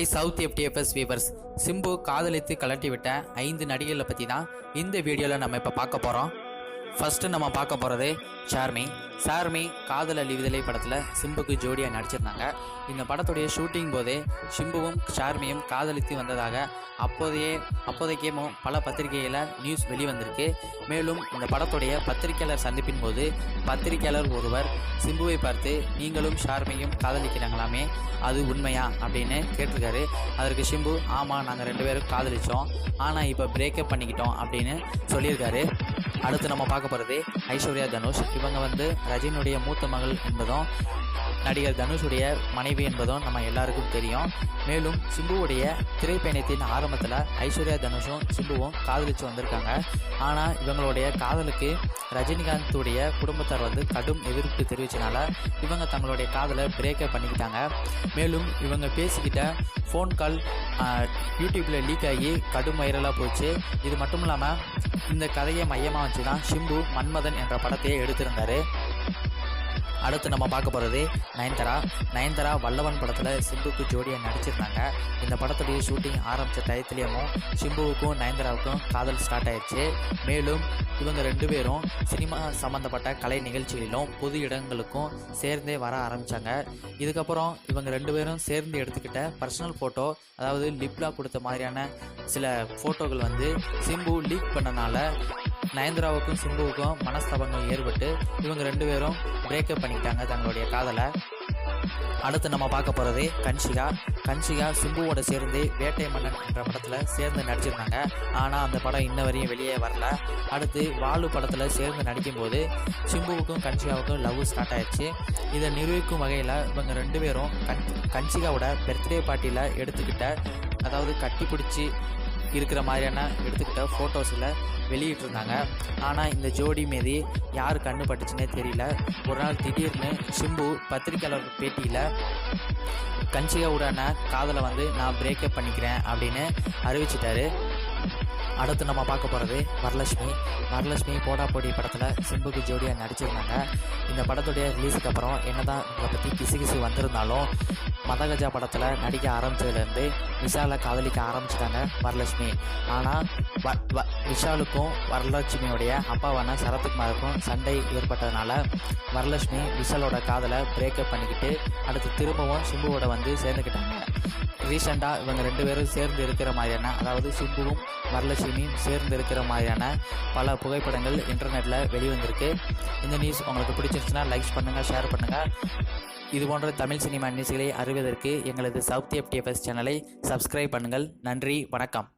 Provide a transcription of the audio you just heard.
Hi south FTFS viewers Simbu காதலித்து கலட்டிவிட்ட ஐந்து நடிகர்களை பற்றி தான் இந்த வீடியோவில் நம்ம இப்போ பார்க்க போகிறோம் ஃபஸ்ட்டு நம்ம பார்க்க போகிறது சார்மி சார்மி காதல் அழிவுதலை படத்தில் சிம்புக்கு ஜோடியாக நடிச்சிருந்தாங்க. இந்த படத்துடைய ஷூட்டிங் போதே சிம்புவும் சார்மியும் காதலித்து வந்ததாக அப்போதையே அப்போதைக்கே பல பத்திரிகையில் நியூஸ் வெளிவந்திருக்கு. மேலும் இந்த படத்துடைய பத்திரிகையாளர் சந்திப்பின் போது பத்திரிகையாளர் ஒருவர் சிம்புவை பார்த்து நீங்களும் ஷார்மியும் காதலிக்கிறாங்களாமே அது உண்மையா? அப்படின்னு கேட்டிருக்காரு. அதற்கு சிம்பு ஆமாம் நாங்கள் ரெண்டு பேரும் காதலித்தோம் ஆனால் இப்போ பிரேக்கப் பண்ணிக்கிட்டோம் அப்படின்னு சொல்லியிருக்காரு. அடுத்து நம்ம பார்க்க போகிறது ஐஸ்வர்யா தனுஷ். இவங்க வந்து ரஜினுடைய மூத்த மகள் என்பதும் நடிகர் தனுஷுடைய மனைவி என்பதும் நம்ம எல்லாருக்கும் தெரியும். மேலும் சிம்புவுடைய திரைப்பயணத்தின் ஆரம்பத்தில் ஐஸ்வர்யா தனுஷும் சிம்புவும் காதலிச்சு வந்திருக்காங்க. ஆனால் இவங்களுடைய காதலுக்கு ரஜினிகாந்துடைய குடும்பத்தார் வந்து கடும் எதிர்ப்பு தெரிவிச்சனால இவங்க தங்களுடைய காதலை பிரேக்கப் பண்ணிக்கிட்டாங்க. மேலும் இவங்க பேசிக்கிட்ட ஃபோன் கால் யூடியூப்பில் லீக் ஆகி கடும் வைரலாக போச்சு. இது மட்டும் இல்லாமல் இந்த கதையை மையமாக வச்சு தான் சிம்பு மன்மதன் என்ற படத்தையே எடுத்திருந்தாரு. அடுத்து நம்ம பார்க்க போகிறது நயன்தாரா. நயன்தாரா வல்லவன் படத்தில் சிம்புக்கு ஜோடியாக நடிச்சிருந்தாங்க. இந்த படத்துடைய ஷூட்டிங் ஆரம்பித்த டயத்துலேயும் சிம்புவுக்கும் நயன்தாராவுக்கும் காதல் ஸ்டார்ட் ஆயிடுச்சு. மேலும் இவங்க ரெண்டு பேரும் சினிமா சம்மந்தப்பட்ட கலை நிகழ்ச்சிகளிலும் பொது இடங்களுக்கும் சேர்ந்தே வர ஆரம்பித்தாங்க இதுக்கப்புறம் இவங்க ரெண்டு பேரும் சேர்ந்து எடுத்துக்கிட்ட பர்சனல் ஃபோட்டோ அதாவது லிப்லாக் கொடுத்த மாதிரியான சில ஃபோட்டோகள் வந்து சிம்பு லீக் பண்ணனால நயன்தாராவுக்கும் சிம்புவுக்கும் மனஸ்தாபங்கள் ஏற்பட்டு இவங்க ரெண்டு பேரும் பிரேக்கப் பண்ணிக்கிட்டாங்க தங்களுடைய காதலை. அடுத்து நம்ம பார்க்க போகிறது கன்ஷிகா. கன்ஷிகா சிம்புவோட சேர்ந்து வேட்டை மன்னன் என்ற படத்தில் சேர்ந்து நடிச்சிருந்தாங்க. ஆனால் அந்த படம் இன்ன வரையும் வெளியே வரல. அடுத்து வாலு படத்தில் சேர்ந்து நடிக்கும்போது சிம்புவுக்கும் கன்ஷிகாவுக்கும் லவ் ஸ்டார்ட் ஆயிடுச்சு. இதை நிரூபிக்கும் வகையில் இவங்க ரெண்டு பேரும் கன் கன்ஷிகாவோட பர்த்டே பார்ட்டியில் எடுத்துக்கிட்ட அதாவது கட்டி பிடிச்சி இருக்கிற மாதிரியான எடுத்துக்கிட்ட ஃபோட்டோஸில் வெளியிட்டிருந்தாங்க. ஆனால் இந்த ஜோடி மீது யார் கண்ணு பட்டுச்சுன்னே தெரியல. ஒரு நாள் திடீர்னு சிம்பு பத்திரிக்கையாளர் பேட்டியில் கன்சிகாவுடான காதலை வந்து நான் பிரேக்கப் பண்ணிக்கிறேன் அப்படின்னு அறிவிச்சிட்டாரு. அடுத்து நம்ம பார்க்க போகிறது வரலட்சுமி. வரலட்சுமி போடா படத்தில் சிம்புக்கு ஜோடியாக நடிச்சிருந்தாங்க. இந்த படத்துடைய ரிலீஸுக்கு அப்புறம் என்னதான் இதை பற்றி கிசு கிசு வந்திருந்தாலும் மதகஜா படத்தில் நடிக்க ஆரம்பிச்சதுலேருந்து விஷாலை காதலிக்க ஆரம்பிச்சிட்டாங்க வரலட்சுமி. ஆனால் வ வ விஷாலுக்கும் வரலட்சுமியோடைய அப்பாவான சரத்குமாருக்கும் சண்டை ஏற்பட்டதுனால வரலட்சுமி விஷாலோட காதலை பிரேக்கப் பண்ணிக்கிட்டு அடுத்து திரும்பவும் சிம்புவோட வந்து சேர்ந்துக்கிட்டாங்க. ரீசெண்டாக இவங்க ரெண்டு பேரும் சேர்ந்து இருக்கிற மாதிரியான அதாவது சிம்புவும் வரலட்சுமியும் சேர்ந்து இருக்கிற மாதிரியான பல புகைப்படங்கள் இன்டர்நெட்டில் வெளிவந்திருக்கு. இந்த நியூஸ் உங்களுக்கு பிடிச்சிருச்சுன்னா லைக்ஸ் பண்ணுங்கள் ஷேர் பண்ணுங்கள் இது போன்ற தமிழ் சினிமா நியூஸ்களை அறிவதற்கு எங்களது சவுத் எஃப்டிஎஃப்எஸ் சேனலை சப்ஸ்கிரைப் பண்ணுங்கள். நன்றி வணக்கம்.